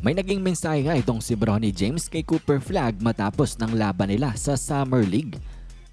May naging mensahe nga itong si Bronny James kay Cooper Flag matapos ng laban nila sa Summer League.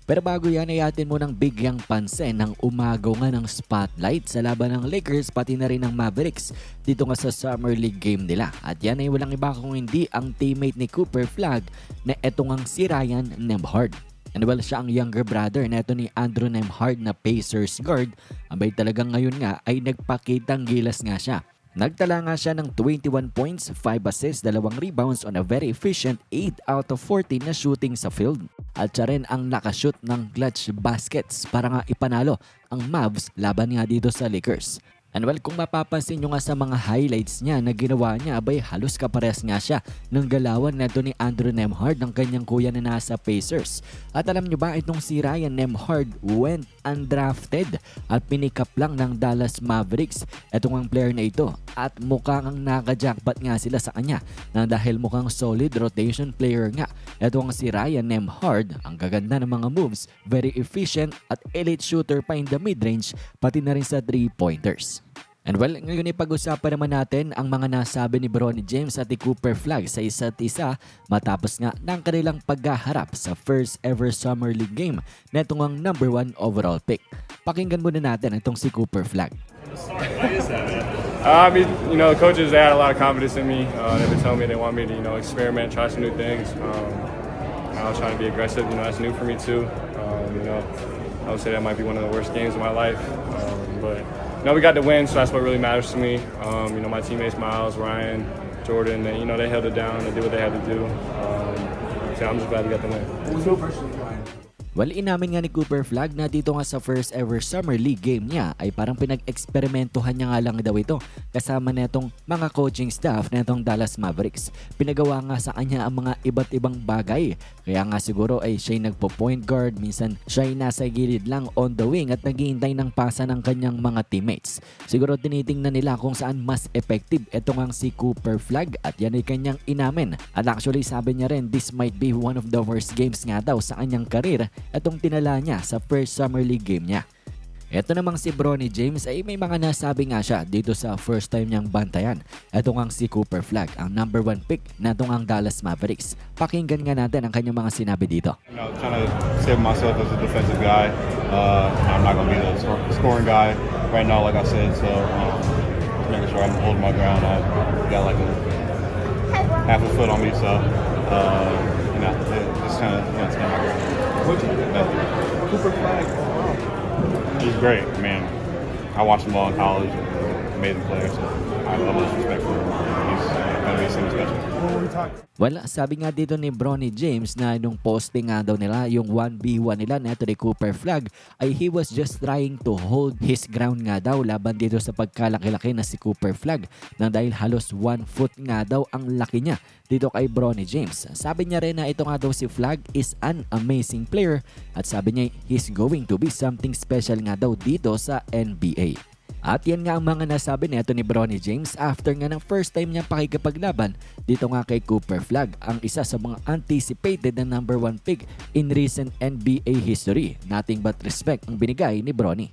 Pero bago yan ay atin mo ng bigyang pansin ng umagaw nga ng spotlight sa laban ng Lakers pati na rin ng Mavericks dito nga sa Summer League game nila. At yan ay walang iba kung hindi ang teammate ni Cooper Flag na etong ang si Ryan Nembhard. And well, siya ang younger brother na ito ni Andrew Nembhard na Pacers guard. Abay talagang ngayon nga ay nagpakitang gilas nga siya. Nagtala nga siya ng 21 points, 5 assists, 2 rebounds on a very efficient 8 out of 14 na shooting sa field. At siya rin ang nakashoot ng clutch baskets para nga ipanalo ang Mavs laban nga dito sa Lakers. And well, kung mapapansin nyo nga sa mga highlights niya na ginawa niya, abay halos kapares nga siya ng galawan na ni Andrew Nemhard ng kanyang kuya na nasa Pacers. At alam nyo ba, itong si Ryan Nemhard went undrafted at pinikap lang ng Dallas Mavericks itong ang player na ito. At mukhang ang nakajackpot nga sila sa kanya na dahil mukhang solid rotation player nga. Ito ang si Ryan Nemhard, ang gaganda ng mga moves, very efficient at elite shooter pa in the mid-range pati na rin sa 3-pointers. And well, ngayon ipag-usapan naman natin ang mga nasabi ni Bronny James at ni Cooper Flag sa isa't isa matapos nga ng kanilang paghaharap sa first ever Summer League game na itong ang number one overall pick. Pakinggan muna natin itong si Cooper Flag. Uh, I mean, you know, the coaches they had a lot of confidence in me. Uh, they've been telling me they want me to, you know, experiment, try some new things. Um, I was trying to be aggressive. You know, that's new for me too. Um, you know, I would say that might be one of the worst games of my life. Um, but you know, we got the win, so that's what really matters to me. Um, you know, my teammates, Miles, Ryan, Jordan, they, you know, they held it down. They did what they had to do. Um, so I'm just glad we got the win. Well, inamin nga ni Cooper Flag na dito nga sa first ever Summer League game niya ay parang pinag-eksperimentohan niya nga lang daw ito kasama netong mga coaching staff netong Dallas Mavericks. Pinagawa nga sa kanya ang mga iba't ibang bagay. Kaya nga siguro ay siya'y nagpo-point guard, minsan siya'y nasa gilid lang on the wing at naghihintay ng pasa ng kanyang mga teammates. Siguro tinitingnan nila kung saan mas effective ito nga si Cooper Flag at yan ay kanyang inamin. At actually sabi niya rin this might be one of the worst games nga daw sa kanyang karir itong tinala niya sa first Summer League game niya. Ito namang si Bronny James ay may mga nasabi nga siya dito sa first time niyang bantayan. Ito nga si Cooper Flag, ang number one pick na itong ang Dallas Mavericks. Pakinggan nga natin ang kanyang mga sinabi dito. You know, trying to save myself as a defensive guy. Uh, I'm not going to be the sc- scoring guy right now, like I said. So, um, making sure I'm holding my ground. I got like a half a foot on me, so uh, it- just kind of you know, my ground. What you think about Cooper Flag? He's great, man. I watched him all in college. Amazing player. So I have utmost respect for him. Well, sabi nga dito ni Bronny James na nung posting nga daw nila yung 1v1 nila neto ni Cooper Flag ay he was just trying to hold his ground nga daw laban dito sa pagkalaki-laki na si Cooper Flag na dahil halos 1 foot nga daw ang laki niya dito kay Bronny James. Sabi niya rin na ito nga daw si Flag is an amazing player at sabi niya he's going to be something special nga daw dito sa NBA. At yan nga ang mga nasabi nito ni Bronny James after nga ng first time niya pakikipaglaban dito nga kay Cooper Flag, ang isa sa mga anticipated na number one pick in recent NBA history. Nothing but respect ang binigay ni Bronny.